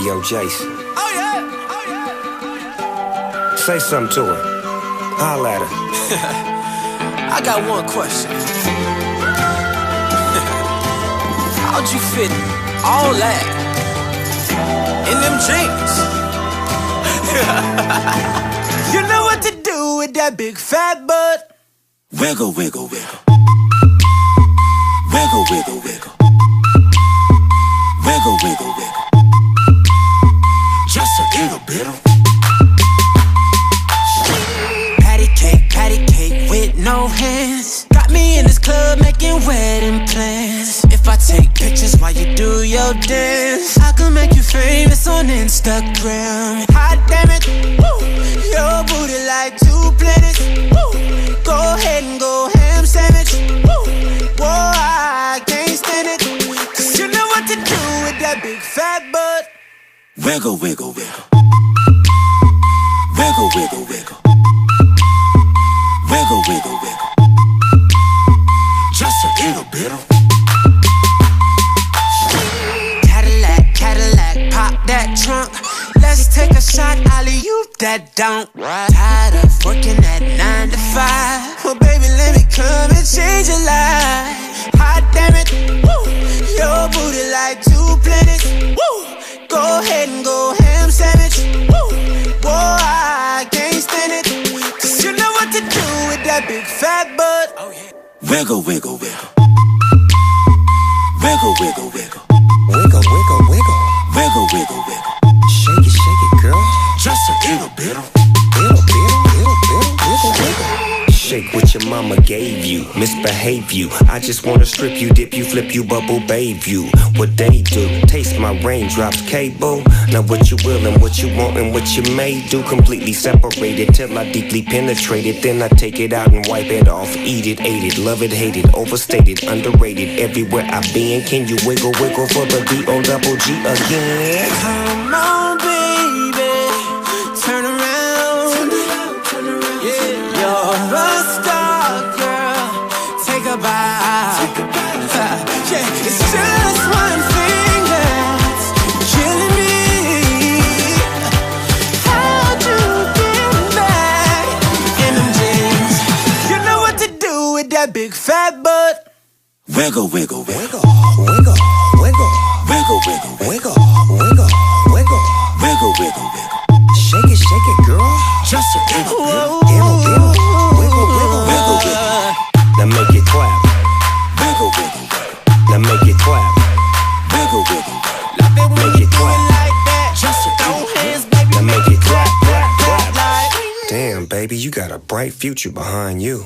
Hey yo, Jason. Oh yeah. Oh yeah. Say something to her. Holla at her. I got one question. How'd you fit all that in them jeans? you know what to do with that big fat butt. Wiggle, wiggle. Wiggle, wiggle, wiggle. Wiggle, take pictures while you do your dance, I can make you famous on Instagram. Hot damn it, woo. Your booty like two planets. Woo. Go ahead and go ham sandwich. Woo. Whoa, I can't stand it. Cause you know what to do with that big fat butt. Wiggle, wiggle, wiggle. Wiggle, wiggle, wiggle. Wiggle, that don't. Tired of working at nine to five. Well, baby, let me come and change your life. Hot damn it, woo. Your booty like two planets, woo. Go ahead and go ham sandwich, woo. Whoa, I can't stand it. Cause you know what to do with that big fat butt. Oh, yeah. Wiggle, wiggle, wiggle. Wiggle, wiggle, wiggle. Wiggle, wiggle, wiggle. Wiggle, wiggle, wiggle. Shake what your mama gave you, misbehave you. I just wanna strip you, dip you, flip you, bubble babe you. What they do, taste my raindrops, cable. Now what you will and what you want and what you may do, completely separated till I deeply penetrate it. Then I take it out and wipe it off, eat it, ate it, love it, hate it, overstated, underrated. Everywhere I've been, can you wiggle, wiggle for the D O double G again? That big fat butt. Wiggle, wiggle, wiggle. Wiggle, wiggle, Wiggle, wiggle, wiggle. wiggle, wiggle, wiggle. Wiggle, wiggle, wiggle. Shake it, shake it, girl. Just a little bit of. Wiggle, wiggle, wiggle, wiggle. Wiggle, wiggle. Now make it clap. Wiggle, wiggle, wiggle. Now make it clap. Wiggle, wiggle, wiggle. Love it when Make you it do clap. it like that. Just a Throw hands, baby. Now make it clap, clap, clap. like. Damn, baby, you got a bright future behind you.